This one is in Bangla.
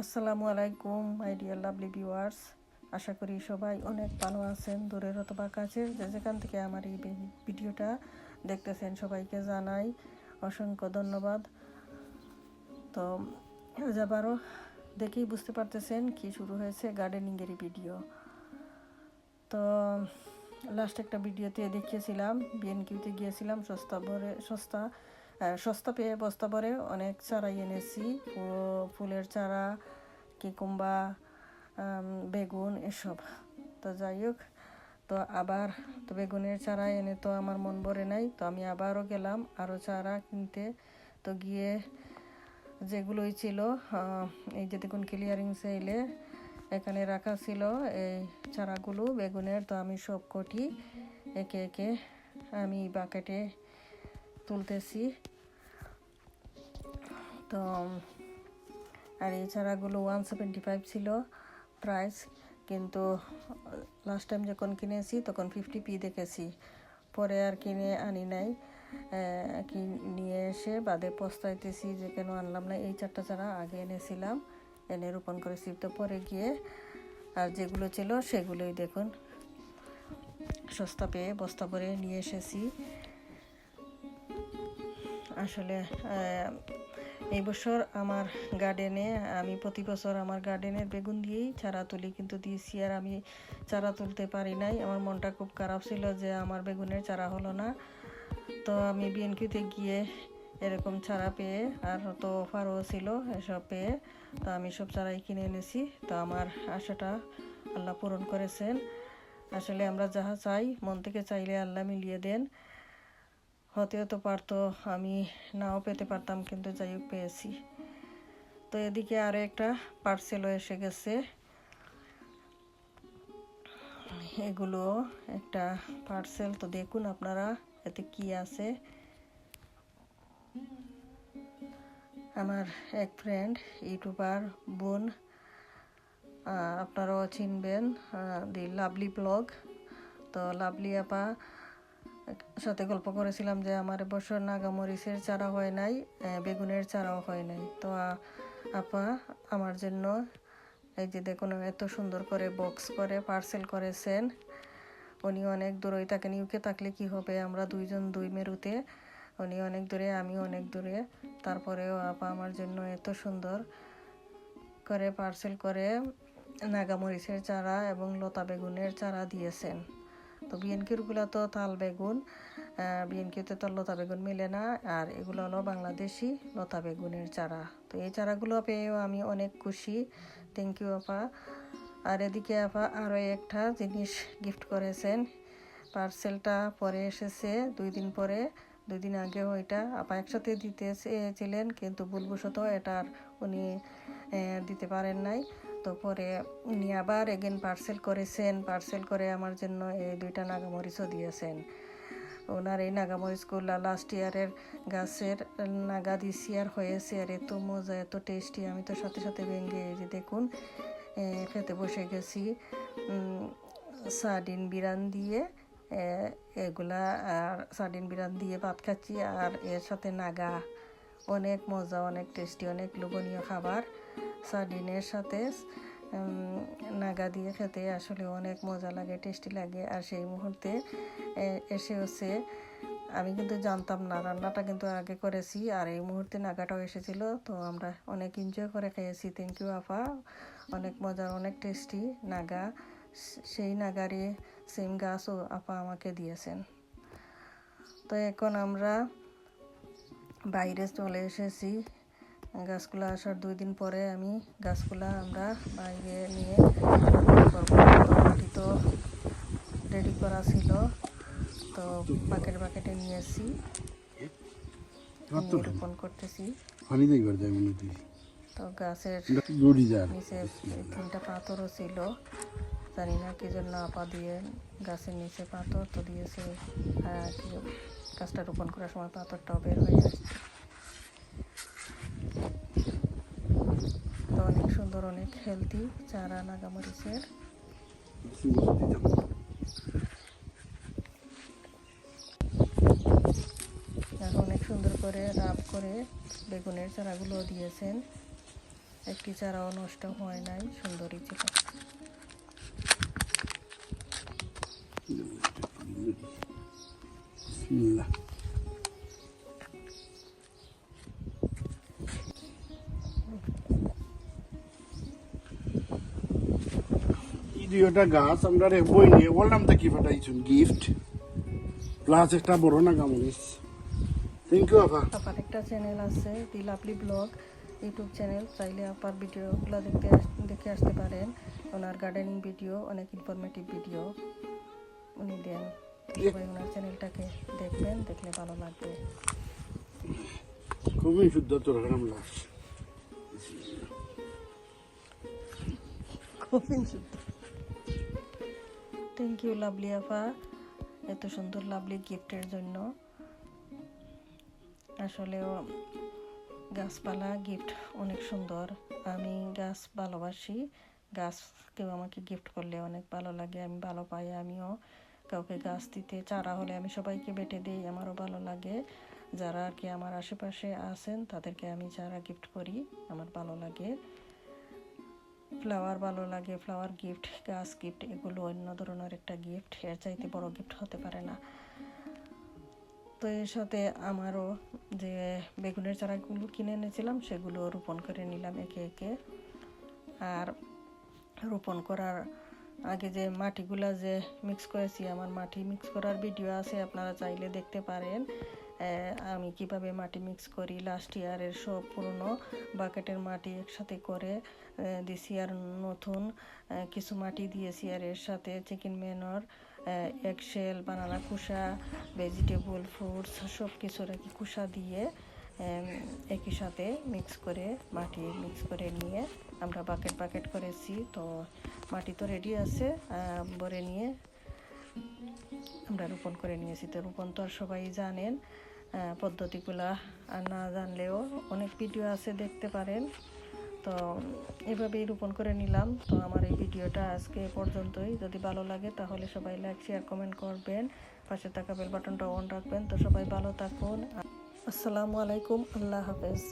আসসালামু আলাইকুম মাই ডিয়ার লাভলি ভিউয়ার্স আশা করি সবাই অনেক ভালো আছেন, দূরের অথবা কাছের। যে যেখান থেকে আমার এই ভিডিওটা দেখতেছেন সবাইকে জানাই অসংখ্য ধন্যবাদ। তো আজ আবারও দেখেই বুঝতে পারতেছেন কি শুরু হয়েছে গার্ডেনিংয়েরই ভিডিও তো লাস্ট একটা ভিডিওতে দেখিয়েছিলাম বিএনকিউতে গিয়েছিলাম, সস্তা ভরে সস্তা সস্তা পেয়ে বস্তা ভরে অনেক চারা এনেছি। ফুলের চারা কি কিকুম্বা বেগুন এসব। তো যাই হোক, তো আবার তো বেগুনের চারা এনে তো আমার মন ভরে নাই। তো আমি আবারও গেলাম আরও চারা কিনতে। তো গিয়ে যেগুলোই ছিল এই যে দেখুন ক্লিয়ারিং সেলে এখানে রাখা ছিল এই চারাগুলো, বেগুনের। তো আমি সব কটি একে একে আমি বাকেটে তুলতেছি। তো, আর এই চারাগুলো ওয়ান সেভেন্টি ফাইভ ছিল প্রাইস কিন্তু লাস্ট টাইম যখন কিনেছি তখন ফিফটি পি দেখেছি। পরে আর কিনে আনি নাই। কি নিয়ে এসে বাদে পস্তাইতেছি যে কেন আনলাম না, এই চারটা চারা আগে এনেছিলাম, এনে রোপণ করেছি। তো পরে গিয়ে আর যেগুলো ছিল সেগুলোই দেখুন, সস্তা পেয়ে বস্তা ভরে নিয়ে এসেছি। আসলে এই বছর আমার গার্ডেনে আমি প্রতি বছর আমার গার্ডেনের বেগুন দিয়েই চারা তুলি, কিন্তু দিয়েছি আর আমি চারা তুলতে পারি নাই। আমার মনটা খুব খারাপ ছিল যে আমার বেগুনের চারা হলো না। তো আমি বিএনকিউতে গিয়ে এরকম চারা পেয়ে, আর তো অফারও ছিল এসব পেয়ে, তো আমি সব চারাই কিনে এনেছি। তো আমার আশাটা আল্লাহ পূরণ করেছেন। আসলে আমরা যাহা চাই, মন থেকে চাইলে আল্লাহ মিলিয়ে দেন। হতেও তো পারতো, আমি নাও পেতে পারতাম, কিন্তু যাই হোক, পেয়েছি। তো এদিকে আরও একটা পার্সেলও এসে গেছে। এগুলো একটা পার্সেল তো দেখুন আপনারা, এতে কি আছে। আমার এক ফ্রেন্ড ইউটিউবার, বোন আপনারাও চিনবেন দি লাভলি ব্লগ। তো লাভলি আপা সাথে গল্প করেছিলাম যে আমার এবছর নাগামরিচের চারা হয় নাই বেগুনের চারাও হয় নাই। তো আপা, আমার জন্য এই যে দেখুন, এত সুন্দর করে বক্স করে পার্সেল করেছেন। উনি অনেক দূরই থাকেন ইউকে থাকলে কি হবে? আমরা দুইজন দুই মেরুতে, উনি অনেক দূরে, আমি অনেক দূরে। তারপরেও আপা আমার জন্য এত সুন্দর করে পার্সেল করে নাগামরিচের চারা এবং লতা বেগুনের চারা দিয়েছেন। তো বিএনকিরগুলো তো তাল বেগুন বিএনকিতে তো লতা বেগুন মিলে না, আর এগুলো হলো বাংলাদেশি লতা বেগুনের চারা। তো এই চারাগুলো পেয়েও আমি অনেক খুশি। থ্যাংক ইউ আপা। আর এদিকে আপা আরও একটা জিনিস গিফট করেছেন। পার্সেলটা পরে এসেছে, দুই দিন পরে, দুই দিন আগে ওইটা আপা একসাথে দিতে চেয়েছিলেন, কিন্তু ভুলবশত এটা আর উনি দিতে পারেন নাই। তো পরে উনি আবার এগেন পার্সেল করেছেন। পার্সেল করে আমার জন্য এই দুইটা নাগামরিচও দিয়েছেন। ওনার এই নাগামরিচগুলো লাস্ট ইয়ারের গাছের নাগা দিস ইয়ার হয়েছে আর এত মজা এত টেস্টি আমি তো সাথে সাথে ভেঙে যে দেখুন খেতে বসে গেছি। উম, সার্ডিন বিরান দিয়ে এগুলা আর সার্ডিন বিরান দিয়ে ভাত খাচ্ছি। আর এর সাথে নাগা অনেক মজা অনেক টেস্টি অনেক লোভনীয় খাবার। সার্ডিনের সাথে নাগা দিয়ে খেতে আসলে অনেক মজা লাগে, টেস্টি লাগে। আর সেই মুহূর্তে এসে হচ্ছে, আমি কিন্তু জানতাম না, রান্নাটা কিন্তু আগে করেছি, আর এই মুহূর্তে নাগাটাও এসেছিল। তো আমরা অনেক এনজয় করে খেয়েছি। থ্যাংক ইউ আপা। অনেক মজার, অনেক টেস্টি নাগা। সেই নাগারে সেম গাছও আপা আমাকে দিয়েছেন। তো এখন আমরা বাইরে চলে এসেছি। গাছগুলো আসার দুই দিন পরে আমি গাছগুলো আমরা বাইরে নিয়ে করব। মাটি তো রেডি করা ছিল তো বাকেট বাকেটে নিয়ে নিয়ে রোপণ করতেছি। তো গাছের নিচে তিনটা পাথরও ছিল। জানি না কি জন্য আপা দিয়ে গাছের নিচে পাথর তো দিয়েছে। আর কি গাছটা রোপণ করার সময় পাথরটাও বের হয়ে আসছে তো অনেক সুন্দর হেলদি চারা নাগামরিচের। আর অনেক সুন্দর করে রাব করে বেগুনের চারাগুলো দিয়েছেন। একটি চারাও নষ্ট হয় নাই, সুন্দরই ছিল। বিসমিল্লাহ। দুইটা গাছ আমরা রে বই নিয়ে বললাম তো কি ফাটাইছুন গিফট প্লাস একটা বড় না গামলিস থ্যাংক ইউ আপা। আপার একটা চ্যানেল আছে the lovely blog. YouTube channel চাইলে আপার ভিডিওগুলো দেখতে দেখে আসতে পারেন। ওনার গার্ডেনিং ভিডিও অনেক ইনফরমেটিভ ভিডিও উনি দেন। সবাই ওনার চ্যানেলটাকে দেখবেন দেখলে ভালো লাগবে। খুবই শুদ্ধ তোর আমরা খুবই সুন্দর থ্যাংক ইউ লাভলি আপা এত সুন্দর লাভলি গিফটের জন্য। আসলেও গাছপালা গিফট অনেক সুন্দর। আমি গাছ ভালোবাসি। গাছ কেউ আমাকে গিফট করলে অনেক ভালো লাগে, আমি ভালো পাই, আমিও কাউকে গাছ দিতে চারা হলে আমি সবাইকে বেটে দিই, আমারও ভালো লাগে। যারা আর কি আমার আশেপাশে আছেন, তাদেরকে আমি চারা গিফট করি, আমার ভালো লাগে। ফ্লাওয়ার ভালো লাগে ফ্লাওয়ার গিফট গাছ গিফট এগুলো অন্য ধরনের একটা গিফট এর চাইতে বড় গিফট হতে পারে না। তো এর সাথে আমারও যে বেগুনের চারাগুলো কিনে এনেছিলাম, সেগুলো রোপণ করে নিলাম একে একে। আর রোপণ করার আগে যে মাটিগুলা যে মিক্স করেছি, আমার মাটি মিক্স করার ভিডিও আছে, আপনারা চাইলে দেখতে পারেন। আমি কীভাবে মাটি মিক্স করি? লাস্ট ইয়ারের সব পুরনো বাকেটের মাটি একসাথে করে দিছি আর নতুন কিছু মাটি দিয়েছি আর এর সাথে চিকেন মেনর এগশেল বানানা কুসা ভেজিটেবল ফ্রুটস সব কিছু আর কি কুসা দিয়ে একই সাথে মিক্স করে, মাটি মিক্স করে নিয়ে আমরা বাকেট বাকেট করেছি। তো মাটি তো রেডি আছে ভরে নিয়ে আমরা রোপণ করে নিয়েছি। তো রোপণ তো আর সবাই জানেন পদ্ধতিগুলা। না জানলেও অনেক ভিডিও আছে, দেখতে পারেন। তো এভাবেই রোপণ করে নিলাম। তো আমার এই ভিডিওটা আজকে পর্যন্তই। যদি ভালো লাগে তাহলে সবাই লাইক শেয়ার কমেন্ট করবেন। পাশে থাকা বেল বাটনটা অন রাখবেন। তো সবাই ভালো থাকুন। আসসালামু আলাইকুম। আল্লাহ হাফেজ।